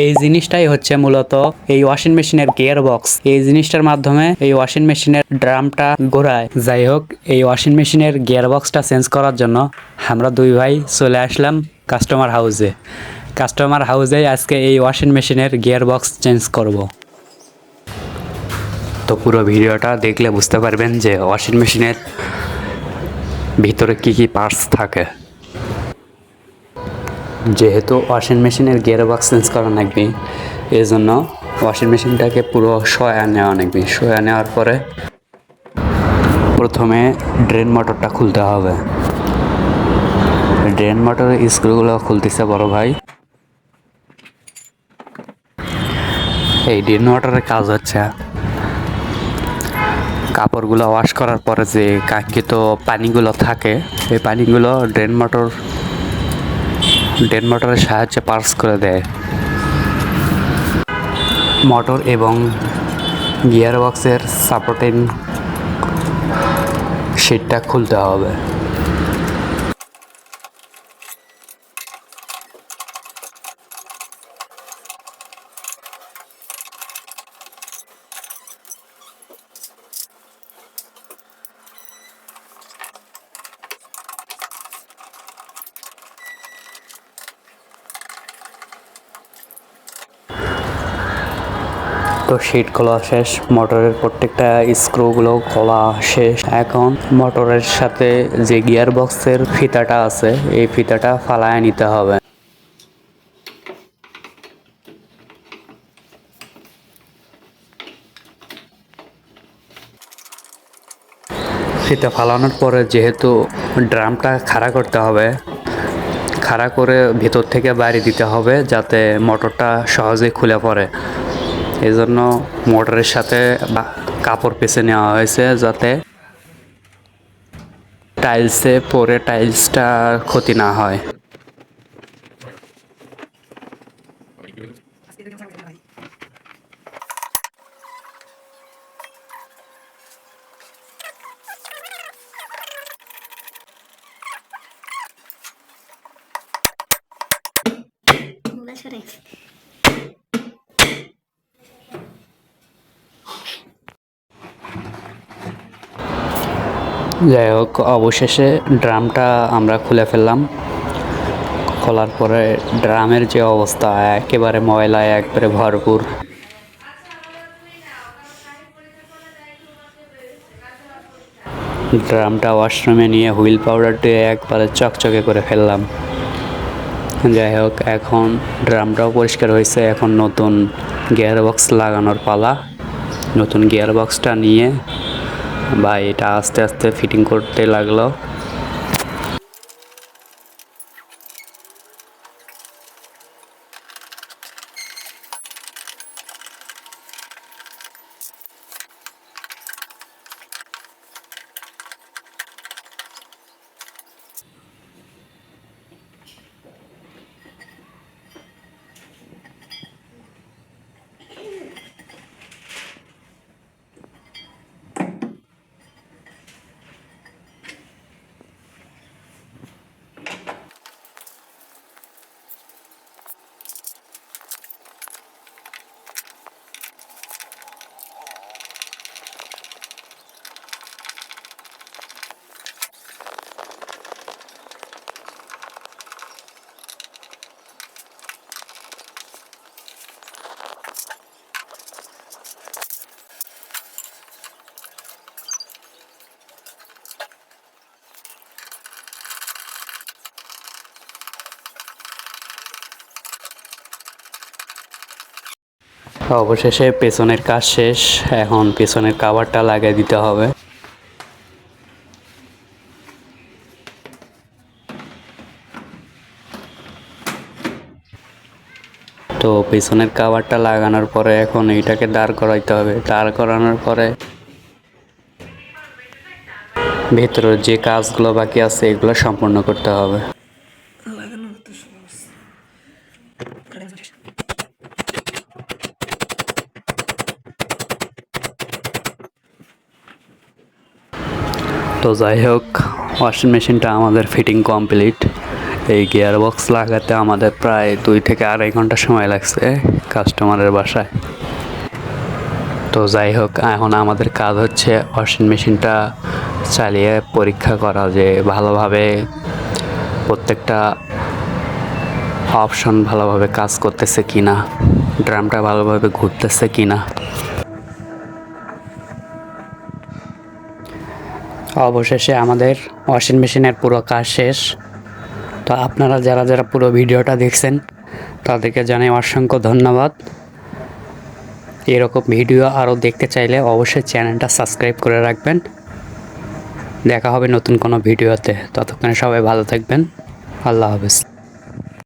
এই জিনিসটাই হচ্ছে মূলত এই ওয়াশিং মেশিনের গিয়ার বক্স এই জিনিসটার মাধ্যমে এই ওয়াশিং মেশিনের ড্রামটা ঘোরায়। যাই হোক, এই ওয়াশিং মেশিনের গিয়ার বক্সটা চেঞ্জ করার জন্য আমরা দুই ভাই চলে আসলাম কাস্টমার হাউসে কাস্টমার হাউসে আজকে এই ওয়াশিং মেশিনের গিয়ার বক্স চেঞ্জ করব। তো পুরো ভিডিওটা দেখলে বুঝতে পারবেন যে ওয়াশিং মেশিনের ভিতরে কি কি পার্টস থাকে। যেহেতু ওয়াশিং মেশিনের গিয়ার বক্স চেঞ্জ করা লাগবে এই জন্য ওয়াশিং মেশিনটাকে পুরো সয়া নেওয়া লাগবে। সয়া নেওয়ার পরে প্রথমে ড্রেন মোটরটা খুলতে হবে। ড্রেন মোটরের স্ক্রুগুলো খুলতেছে বড় ভাই। এই ড্রেন মোটরের কাজ হচ্ছে, কাপড়গুলো ওয়াশ করার পরে যে কাঙ্ক্ষিত পানিগুলো থাকে এই পানিগুলো ড্রেন মোটর ড্রেন মোটরের সাহায্যে পার্স করে দেয়। মোটর এবং গিয়ারবক্সের সাপোর্টিং সিটটা খুলতে হবে। তো শিট খোলা শেষ, মোটরের প্রত্যেকটা স্ক্রুগুলো খোলা শেষ। এখন মোটরের সাথে যে গিয়ার বক্সের ফিতাটা আছে, এই ফিতাটা ফালায় নিতে হবে। ফিতা ফালানোর পরে যেহেতু ড্রামটা খাড়া করতে হবে, খাড়া করে ভেতর থেকে বাইরে দিতে হবে যাতে মোটরটা সহজেই খুলে পড়ে। এই জন্য মোটরের সাথে কাপড় পেঁচে নেওয়া হয়েছে যাতে টাইলসে পরে টাইলসটা ক্ষতি না হয়। মোবাইল সরে যাই হোক, অবশেষে ড্রামটা আমরা খুলে ফেললাম। খোলার পরে ড্রামের যে অবস্থা, একেবারে ময়লায়, একবারে ভরপুর। ড্রামটা ওয়াশরুমে নিয়ে হুইল পাউডার দিয়ে একবারে চকচকে করে ফেললাম। যাই হোক, এখন ড্রামটাও পরিষ্কার হয়েছে। এখন নতুন গিয়ার বক্স লাগানোর পালা। নতুন গিয়ার বক্সটা নিয়ে বা এটা আস্তে আস্তে ফিটিং করতে লাগল। অবশেষে পেছনের কাজ শেষ। এখন পেছনের কাভারটা লাগিয়ে দিতে হবে। তো পেছনের কাভারটা লাগানোর পরে এখন এইটাকে দাঁড় করাইতে হবে। দাঁড় করানোর পরে ভেতরের যে কাজগুলো বাকি আছে, এগুলো সম্পূর্ণ করতে হবে। তো যাই হোক ওয়াশিং মেশিনটা আমাদের ফিটিং কমপ্লিট এই গিয়ার বক্স লাগাতে আমাদের প্রায় দুই থেকে আড়াই ঘণ্টা সময় লাগছে কাস্টমারের বাসায়। তো যাই হোক, এখন আমাদের কাজ হচ্ছে ওয়াশিং মেশিনটা চালিয়ে পরীক্ষা করা যে ভালোভাবে প্রত্যেকটা অপশন ভালোভাবে কাজ করতেছে কিনা ড্রামটা ভালোভাবে ঘুরতেছে কিনা। অবশেষে আমাদের ওয়াশিং মেশিনের পুরো কাজ শেষ। তো আপনারা যারা যারা পুরো ভিডিওটা দেখছেন, তাদেরকে জানাই অসংখ্য ধন্যবাদ। এরকম ভিডিও আরও দেখতে চাইলে অবশ্যই চ্যানেলটা সাবস্ক্রাইব করে রাখবেন। দেখা হবে নতুন কোনো ভিডিওতে। ততক্ষণে সবাই ভালো থাকবেন। আল্লাহ হাফেজ।